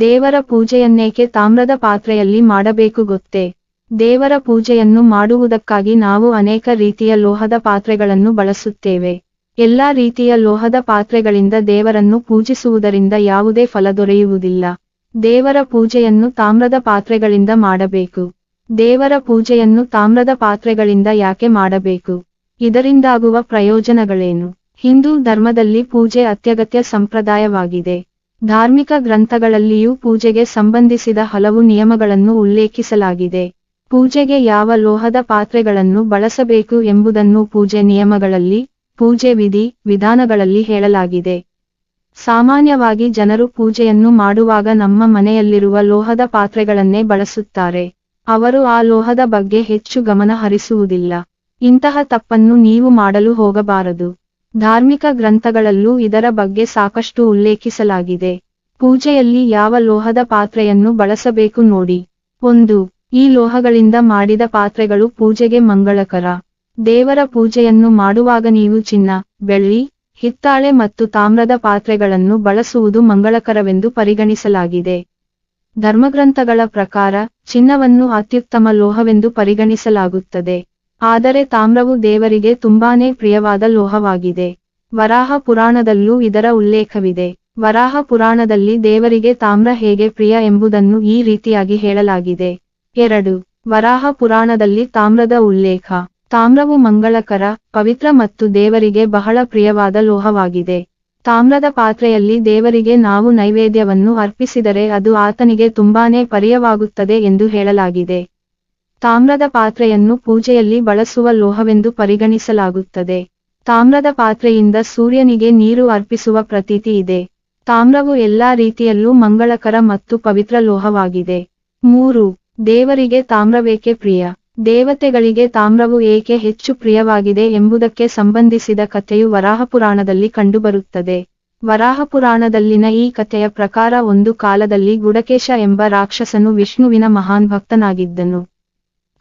ದೇವರ ಪೂಜೆಯನ್ನೇಕೆ ತಾಮ್ರದ ಪಾತ್ರೆಯಲ್ಲಿ ಮಾಡಬೇಕು ಗೊತ್ತೇ? ದೇವರ ಪೂಜೆಯನ್ನು ಮಾಡುವುದಕ್ಕಾಗಿ ನಾವು ಅನೇಕ ರೀತಿಯ ಲೋಹದ ಪಾತ್ರೆಗಳನ್ನು ಬಳಸುತ್ತೇವೆ. ಎಲ್ಲಾ ರೀತಿಯ ಲೋಹದ ಪಾತ್ರೆಗಳಿಂದ ದೇವರನ್ನು ಪೂಜಿಸುವುದರಿಂದ ಯಾವುದೇ ಫಲ ದೊರೆಯುವುದಿಲ್ಲ. ದೇವರ ಪೂಜೆಯನ್ನು ತಾಮ್ರದ ಪಾತ್ರೆಗಳಿಂದ ಮಾಡಬೇಕು. ದೇವರ ಪೂಜೆಯನ್ನು ತಾಮ್ರದ ಪಾತ್ರೆಗಳಿಂದ ಯಾಕೆ ಮಾಡಬೇಕು? ಇದರಿಂದಾಗುವ ಪ್ರಯೋಜನಗಳೇನು? ಹಿಂದೂ ಧರ್ಮದಲ್ಲಿ ಪೂಜೆ ಅತ್ಯಗತ್ಯ ಸಂಪ್ರದಾಯವಾಗಿದೆ. ಧಾರ್ಮಿಕ ಗ್ರಂಥಗಳಲ್ಲಿಯೂ ಪೂಜೆಗೆ ಸಂಬಂಧಿಸಿದ ಹಲವು ನಿಯಮಗಳನ್ನು ಉಲ್ಲೇಖಿಸಲಾಗಿದೆ. ಪೂಜೆಗೆ ಯಾವ ಲೋಹದ ಪಾತ್ರೆಗಳನ್ನು ಬಳಸಬೇಕು ಎಂಬುದನ್ನು ಪೂಜೆ ನಿಯಮಗಳಲ್ಲಿ, ಪೂಜೆ ವಿಧಿ, ವಿಧಾನಗಳಲ್ಲಿ ಹೇಳಲಾಗಿದೆ. ಸಾಮಾನ್ಯವಾಗಿ ಜನರು ಪೂಜೆಯನ್ನು ಮಾಡುವಾಗ ನಮ್ಮ ಮನೆಯಲ್ಲಿರುವ ಲೋಹದ ಪಾತ್ರೆಗಳನ್ನೇ ಬಳಸುತ್ತಾರೆ. ಅವರು ಆ ಲೋಹದ ಬಗ್ಗೆ ಹೆಚ್ಚು ಗಮನ ಹರಿಸುವುದಿಲ್ಲ ಇಂತಹ ತಪ್ಪನ್ನು ನೀವು ಮಾಡಲು ಹೋಗಬಾರದು. ಧಾರ್ಮಿಕ ಗ್ರಂಥಗಳಲ್ಲೂ ಇದರ ಬಗ್ಗೆ ಸಾಕಷ್ಟು ಉಲ್ಲೇಖಿಸಲಾಗಿದೆ. ಪೂಜೆಯಲ್ಲಿ ಯಾವ ಲೋಹದ ಪಾತ್ರೆಯನ್ನು ಬಳಸಬೇಕು ನೋಡಿ. ಒಂದು, ಈ ಲೋಹಗಳಿಂದ ಮಾಡಿದ ಪಾತ್ರೆಗಳು ಪೂಜೆಗೆ ಮಂಗಳಕರ. ದೇವರ ಪೂಜೆಯನ್ನು ಮಾಡುವಾಗ ನೀವು ಚಿನ್ನ, ಬೆಳ್ಳಿ, ಹಿತ್ತಾಳೆ ಮತ್ತು ತಾಮ್ರದ ಪಾತ್ರೆಗಳನ್ನು ಬಳಸುವುದು ಮಂಗಳಕರವೆಂದು ಪರಿಗಣಿಸಲಾಗಿದೆ. ಧರ್ಮಗ್ರಂಥಗಳ ಪ್ರಕಾರ ಚಿನ್ನವನ್ನು ಅತ್ಯುತ್ತಮ ಲೋಹವೆಂದು ಪರಿಗಣಿಸಲಾಗುತ್ತದೆ. ಆದರೆ ತಾಮ್ರವು ದೇವರಿಗೆ ತುಂಬಾನೇ ಪ್ರಿಯವಾದ ಲೋಹವಾಗಿದೆ. ವರಾಹ ಪುರಾಣದಲ್ಲೂ ಇದರ ಉಲ್ಲೇಖವಿದೆ. ವರಾಹ ಪುರಾಣದಲ್ಲಿ ದೇವರಿಗೆ ತಾಮ್ರ ಹೇಗೆ ಪ್ರಿಯ ಎಂಬುದನ್ನು ಈ ರೀತಿಯಾಗಿ ಹೇಳಲಾಗಿದೆ. ಎರಡು, ವರಾಹ ಪುರಾಣದಲ್ಲಿ ತಾಮ್ರದ ಉಲ್ಲೇಖ. ತಾಮ್ರವು ಮಂಗಳಕರ, ಪವಿತ್ರ ಮತ್ತು ದೇವರಿಗೆ ಬಹಳ ಪ್ರಿಯವಾದ ಲೋಹವಾಗಿದೆ. ತಾಮ್ರದ ಪಾತ್ರೆಯಲ್ಲಿ ದೇವರಿಗೆ ನಾವು ನೈವೇದ್ಯವನ್ನು ಅರ್ಪಿಸಿದರೆ ಅದು ಆತನಿಗೆ ತುಂಬಾನೇ ಪರಿಯವಾಗುತ್ತದೆ ಎಂದು ಹೇಳಲಾಗಿದೆ. ತಾಮ್ರದ ಪಾತ್ರೆಯನ್ನು ಪೂಜೆಯಲ್ಲಿ ಬಳಸುವ ಲೋಹವೆಂದು ಪರಿಗಣಿಸಲಾಗುತ್ತದೆ. ತಾಮ್ರದ ಪಾತ್ರೆಯಿಂದ ಸೂರ್ಯನಿಗೆ ನೀರು ಅರ್ಪಿಸುವ ಪ್ರತೀತಿ ಇದೆ. ತಾಮ್ರವು ಎಲ್ಲಾ ರೀತಿಯಲ್ಲೂ ಮಂಗಳಕರ ಮತ್ತು ಪವಿತ್ರ ಲೋಹವಾಗಿದೆ. ಮೂರು, ದೇವರಿಗೆ ತಾಮ್ರವೇಕೆ ಪ್ರಿಯ? ದೇವತೆಗಳಿಗೆ ತಾಮ್ರವು ಏಕೆ ಹೆಚ್ಚು ಪ್ರಿಯವಾಗಿದೆ ಎಂಬುದಕ್ಕೆ ಸಂಬಂಧಿಸಿದ ಕಥೆಯು ವರಾಹಪುರಾಣದಲ್ಲಿ ಕಂಡುಬರುತ್ತದೆ. ವರಾಹಪುರಾಣದಲ್ಲಿನ ಈ ಕಥೆಯ ಪ್ರಕಾರ ಒಂದು ಕಾಲದಲ್ಲಿ ಗುಡಕೇಶ ಎಂಬ ರಾಕ್ಷಸನು ವಿಷ್ಣುವಿನ ಮಹಾನ್ ಭಕ್ತನಾಗಿದ್ದನು.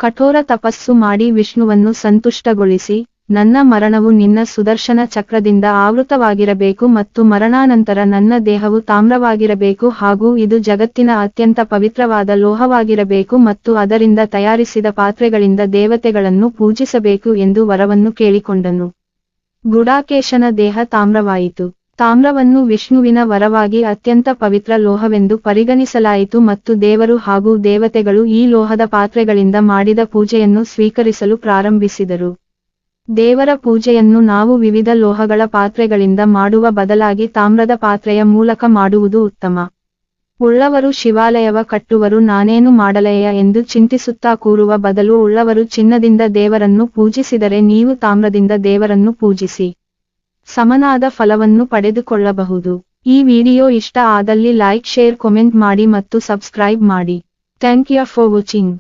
ಕಠೋರ ತಪಸ್ಸು ಮಾಡಿ ವಿಷ್ಣುವನ್ನು ಸಂತುಷ್ಟಗೊಳಿಸಿ, ನನ್ನ ಮರಣವು ನಿನ್ನ ಸುದರ್ಶನ ಚಕ್ರದಿಂದ ಆವೃತವಾಗಿರಬೇಕು ಮತ್ತು ಮರಣಾನಂತರ ನನ್ನ ದೇಹವು ತಾಮ್ರವಾಗಿರಬೇಕು ಹಾಗೂ ಇದು ಜಗತ್ತಿನ ಅತ್ಯಂತ ಪವಿತ್ರವಾದ ಲೋಹವಾಗಿರಬೇಕು ಮತ್ತು ಅದರಿಂದ ತಯಾರಿಸಿದ ಪಾತ್ರೆಗಳಿಂದ ದೇವತೆಗಳನ್ನು ಪೂಜಿಸಬೇಕು ಎಂದು ವರವನ್ನು ಕೇಳಿಕೊಂಡನು. ಗುಡಾಕೇಶನ ದೇಹ ತಾಮ್ರವಾಯಿತು. ತಾಮ್ರವನ್ನು ವಿಷ್ಣುವಿನ ವರವಾಗಿ ಅತ್ಯಂತ ಪವಿತ್ರ ಲೋಹವೆಂದು ಪರಿಗಣಿಸಲಾಯಿತು ಮತ್ತು ದೇವರು ಹಾಗೂ ದೇವತೆಗಳು ಈ ಲೋಹದ ಪಾತ್ರೆಗಳಿಂದ ಮಾಡಿದ ಪೂಜೆಯನ್ನು ಸ್ವೀಕರಿಸಲು ಪ್ರಾರಂಭಿಸಿದರು. ದೇವರ ಪೂಜೆಯನ್ನು ನಾವು ವಿವಿಧ ಲೋಹಗಳ ಪಾತ್ರೆಗಳಿಂದ ಮಾಡುವ ಬದಲಾಗಿ ತಾಮ್ರದ ಪಾತ್ರೆಯ ಮೂಲಕ ಮಾಡುವುದು ಉತ್ತಮ. ಉಳ್ಳವರು ಶಿವಾಲಯವ ಕಟ್ಟುವರು ನಾನೇನು ಮಾಡಲಯ ಎಂದು ಚಿಂತಿಸುತ್ತಾ ಕೂರುವ ಬದಲು ಉಳ್ಳವರು ಚಿನ್ನದಿಂದ ದೇವರನ್ನು ಪೂಜಿಸಿದರೆ ನೀವು ತಾಮ್ರದಿಂದ ದೇವರನ್ನು ಪೂಜಿಸಿ. ಸಮನಾದ ಫಲವನ್ನು ಪಡೆದುಕೊಳ್ಳಬಹುದು. ಈ ವಿಡಿಯೋ ಇಷ್ಟ ಆದಲ್ಲಿ ಲೈಕ್, ಶೇರ್ ಕಮೆಂಟ್ ಮಾಡಿ ಮತ್ತು ಸಬ್ಸ್ಕ್ರೈಬ್ ಮಾಡಿ. Thank you for watching